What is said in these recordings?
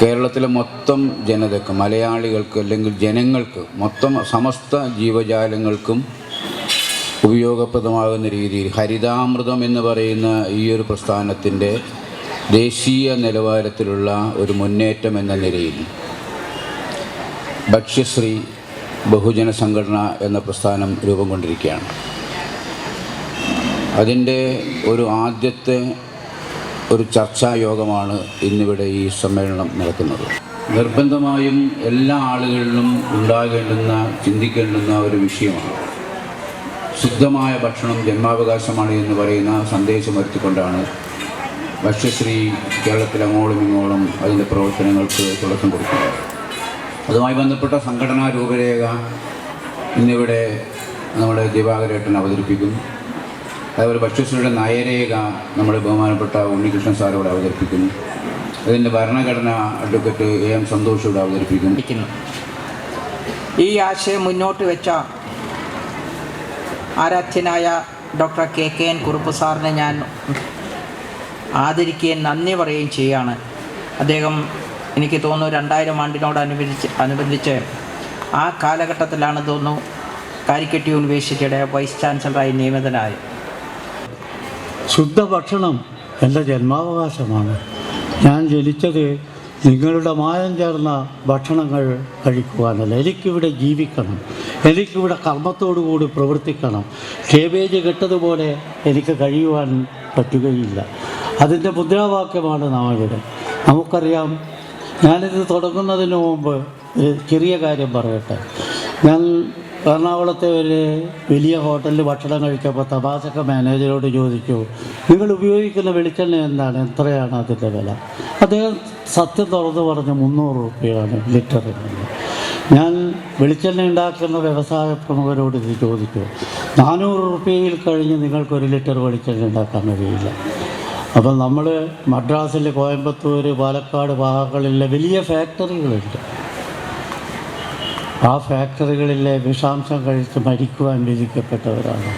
കേരളത്തിലെ മൊത്തം ജനതയ്ക്ക് മലയാളികൾക്ക് അല്ലെങ്കിൽ ജനങ്ങൾക്ക് മൊത്തം സമസ്ത ജീവജാലങ്ങൾക്കും ഉപയോഗപ്രദമാകുന്ന രീതിയിൽ ഹരിതാമൃതം എന്ന് പറയുന്ന ഈ ഒരു പ്രസ്ഥാനത്തിന്റെ ദേശീയ നിലവാരത്തിലുള്ള ഒരു മുന്നേറ്റം എന്ന നിലയിൽ ഭക്ഷ്യശ്രീ ബഹുജന സംഘടന എന്ന പ്രസ്ഥാനം രൂപം കൊണ്ടിരിക്കുകയാണ്. അതിന്റെ ഒരു ആദ്യത്തെ ഒരു ചർച്ചാ യോഗമാണ് ഇന്നിവിടെ ഈ സമ്മേളനം നടക്കുന്നത്. നിർബന്ധമായും എല്ലാ ആളുകളിലും ഉണ്ടാകേണ്ടുന്ന ചിന്തിക്കേണ്ടുന്ന ഒരു വിഷയമാണ്. ശുദ്ധമായ ഭക്ഷണം ജന്മാവകാശമാണ് എന്ന് പറയുന്ന സന്ദേശം വരുത്തിക്കൊണ്ടാണ് ഭക്ഷ്യശ്രീ കേരളത്തിൽ അങ്ങോളം ഇങ്ങോളം അതിന്റെ പ്രവർത്തനങ്ങൾക്ക് തുടക്കം കൊടുക്കുന്നത് അതുമായി ബന്ധപ്പെട്ട സംഘടനാ രൂപരേഖ ഇന്നിവിടെ നമ്മുടെ ദിവാകരേട്ടൻ അവതരിപ്പിക്കും. അതുപോലെ ഭക്ഷ്യശ്രീയുടെ നയരേഖ നമ്മുടെ ബഹുമാനപ്പെട്ട ഉണ്ണികൃഷ്ണൻ സാറോട് അവതരിപ്പിക്കുന്നു. അതിന്റെ ഭരണഘടന അഡ്വക്കേറ്റ് എ എം സന്തോഷോട് അവതരിപ്പിക്കുന്നു. ഈ ആശയം മുന്നോട്ട് വെച്ച ആരാധ്യനായ doctor K K N Kurup സാറിനെ ഞാൻ ആദരിക്കുകയും നന്ദി പറയുകയും ചെയ്യുകയാണ് അദ്ദേഹം എനിക്ക് തോന്നുന്നു രണ്ടായിരം ആണ്ടിനോട് അനുബന്ധിച്ച് അനുബന്ധിച്ച് ആ കാലഘട്ടത്തിലാണ് തോന്നുന്നു. കാലിക്കറ്റ് യൂണിവേഴ്സിറ്റിയുടെ വൈസ് ചാൻസലറായി നിയമിതനായത് ശുദ്ധഭക്ഷണം എന്റെ ജന്മാവകാശമാണ്. ഞാൻ ജനിച്ചത് നിങ്ങളുടെ മായം ചേർന്ന ഭക്ഷണങ്ങൾ കഴിക്കുവാനല്ല. എനിക്കിവിടെ ജീവിക്കണം. എനിക്കിവിടെ കർമ്മത്തോടു കൂടി പ്രവർത്തിക്കണം. കേബേജ് കെട്ടതുപോലെ എനിക്ക് കഴിയുവാൻ പറ്റുകയില്ല. അതിന്റെ മുദ്രാവാക്യമാണ് നാം നമുക്കറിയാം ഞാനിത് തുടങ്ങുന്നതിന് മുമ്പ് ചെറിയ കാര്യം പറയട്ടെ. ഞാൻ എറണാകുളത്തെ ഒരു വലിയ ഹോട്ടലിൽ ഭക്ഷണം കഴിച്ചപ്പോൾ തപാസക്ക മാനേജരോട് ചോദിച്ചു നിങ്ങൾ ഉപയോഗിക്കുന്ന വെളിച്ചെണ്ണ എന്താണ്? എത്രയാണ് അതിന്റെ വില? അദ്ദേഹം സത്യം തുറന്നു പറഞ്ഞ് മുന്നൂറ് റുപ്യയാണ് ലിറ്ററിന് ഞാൻ വെളിച്ചെണ്ണ ഉണ്ടാക്കുന്ന വ്യവസായ പ്രമുഖരോട് ഇത് ചോദിച്ചു നാനൂറ് റുപ്യയിൽ കഴിഞ്ഞ് നിങ്ങൾക്ക് ഒരു ലിറ്റർ വെളിച്ചെണ്ണ ഉണ്ടാക്കാൻ കഴിയില്ല. അപ്പം നമ്മൾ മദ്രാസിൽ കോയമ്പത്തൂർ പാലക്കാട് ഭാഗങ്ങളിലെ വലിയ ഫാക്ടറികളുണ്ട്. ആ ഫാക്ടറികളിലെ വിഷാംശം കഴിച്ച് മരിക്കുവാൻ വിധിക്കപ്പെട്ടവരാണ്.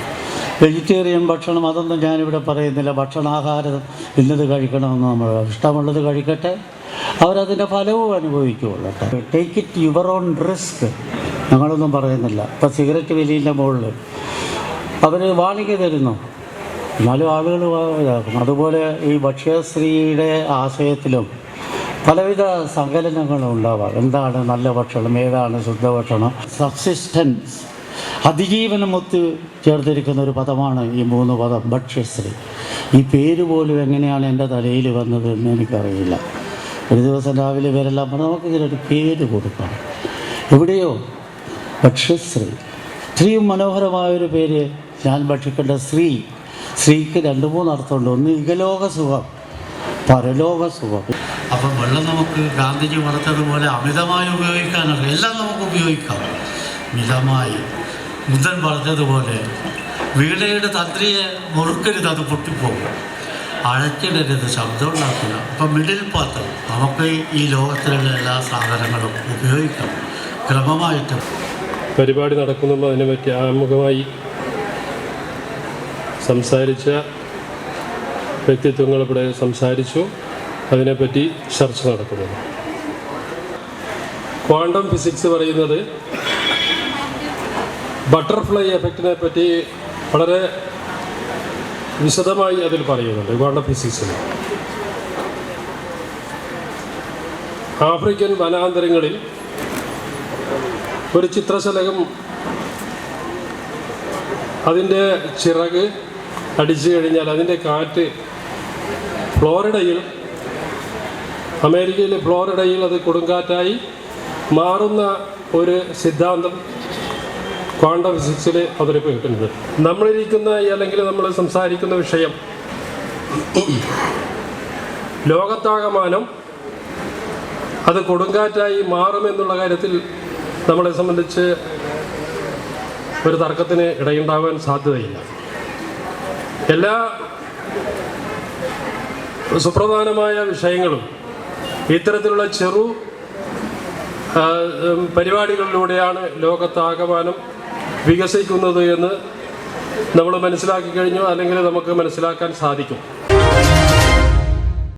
വെജിറ്റേറിയൻ ഭക്ഷണം അതൊന്നും ഞാനിവിടെ പറയുന്നില്ല. ഭക്ഷണാഹാരം ഇന്നത് കഴിക്കണമെന്ന് നമ്മൾ ഇഷ്ടമുള്ളത് കഴിക്കട്ടെ. അവരതിന്റെ ഫലവും അനുഭവിക്കുകയുള്ളട്ടെ take it your own risk ഞങ്ങളൊന്നും പറയുന്നില്ല. ഇപ്പം സിഗരറ്റ് വലിയന്റെ മുകളിൽ. അവർ വാണിക്ക് തരുന്നു. എന്നാലും ആളുകൾ ഇതാക്കും. അതുപോലെ ഈ ഭക്ഷ്യശ്രീയുടെ ആശയത്തിലും പലവിധ സങ്കലനങ്ങളും ഉണ്ടാവാം എന്താണ് നല്ല ഭക്ഷണം ഏതാണ് ശുദ്ധഭക്ഷണം സബ്സിസ്റ്റൻസ് അതിജീവനം ഒത്ത് ചേർത്തിരിക്കുന്ന ഒരു പദമാണ് ഈ മൂന്ന് പദം ഭക്ഷ്യശ്രീ. ഈ പേര് പോലും എങ്ങനെയാണ് എന്റെ തലയിൽ വന്നത് എന്ന് എനിക്കറിയില്ല. ഒരു ദിവസം രാവിലെ ഇവരെല്ലാം പറഞ്ഞു നമുക്കിതിനൊരു പേര് കൊടുക്കാം. എവിടെയോ? ഭക്ഷ്യശ്രീ. ഇത്രയും മനോഹരമായൊരു പേര് ഞാൻ ഭക്ഷിക്കേണ്ട സ്ത്രീ. സ്ത്രീക്ക് രണ്ട് മൂന്ന് അർത്ഥമുണ്ട് ഒന്ന് ഇകലോക സുഖം പരലോക സുഖം അപ്പം വെള്ളം നമുക്ക് ഗാന്ധിജി വളർത്തതുപോലെ അമിതമായി ഉപയോഗിക്കാനല്ല എല്ലാം നമുക്ക് ഉപയോഗിക്കാം. മിതമായി. ബുദ്ധൻ പറഞ്ഞതുപോലെ വീണയുടെ തന്ത്രിയെ മുറുക്കരുത് അത് പൊട്ടിപ്പോകും. അഴച്ചിടരുത് ശബ്ദം ഉണ്ടാക്കുക അപ്പം മിഡിൽ പാത്ത് നമുക്ക് ഈ ലോകത്തിലുള്ള എല്ലാ സാധനങ്ങളും ഉപയോഗിക്കാം. ക്രമമായിട്ട്. പരിപാടി നടക്കുന്നുള്ള അതിനെ പറ്റി ആമുഖമായി സംസാരിച്ച വ്യക്തിത്വങ്ങൾ ഇവിടെ സംസാരിച്ചു. അതിനെപ്പറ്റി ചർച്ച നടക്കുന്നത് ക്വാണ്ടം ഫിസിക്സ് പറയുന്നത് ബട്ടർഫ്ലൈ എഫക്റ്റിനെ പറ്റി വളരെ വിശദമായി അതിൽ പറയുന്നുണ്ട് ക്വാണ്ടം ഫിസിക്സിൽ. ആഫ്രിക്കൻ വനാന്തരങ്ങളിൽ ഒരു ചിത്രശലകം അതിന്റെ ചിറക് അടിച്ചു കഴിഞ്ഞാൽ അതിന്റെ കാറ്റ് ഫ്ലോറിഡയിൽ അമേരിക്കയിലെ ഫ്ലോറിഡയിൽ അത് കൊടുങ്കാറ്റായി മാറുന്ന ഒരു സിദ്ധാന്തം ക്വാണ്ടം ഫിസിക്സിൽ അവതരിപ്പിക്കുന്നത് നമ്മളിരിക്കുന്ന അല്ലെങ്കിൽ നമ്മൾ സംസാരിക്കുന്ന വിഷയം ലോകത്താകമാനം അത് കൊടുങ്കാറ്റായി മാറുമെന്നുള്ള കാര്യത്തിൽ നമ്മളെ സംബന്ധിച്ച് ഒരു തർക്കത്തിന് ഇടയുണ്ടാവാൻ സാധ്യതയില്ല. എല്ലാ സുപ്രധാനമായ വിഷയങ്ങളും ഇത്തരത്തിലുള്ള ചെറു പരിപാടികളിലൂടെയാണ് ലോകത്താകമാനം വികസിക്കുന്നത് എന്ന് നമ്മൾ മനസ്സിലാക്കി കഴിഞ്ഞു. അല്ലെങ്കിൽ നമുക്ക് മനസ്സിലാക്കാൻ സാധിക്കും.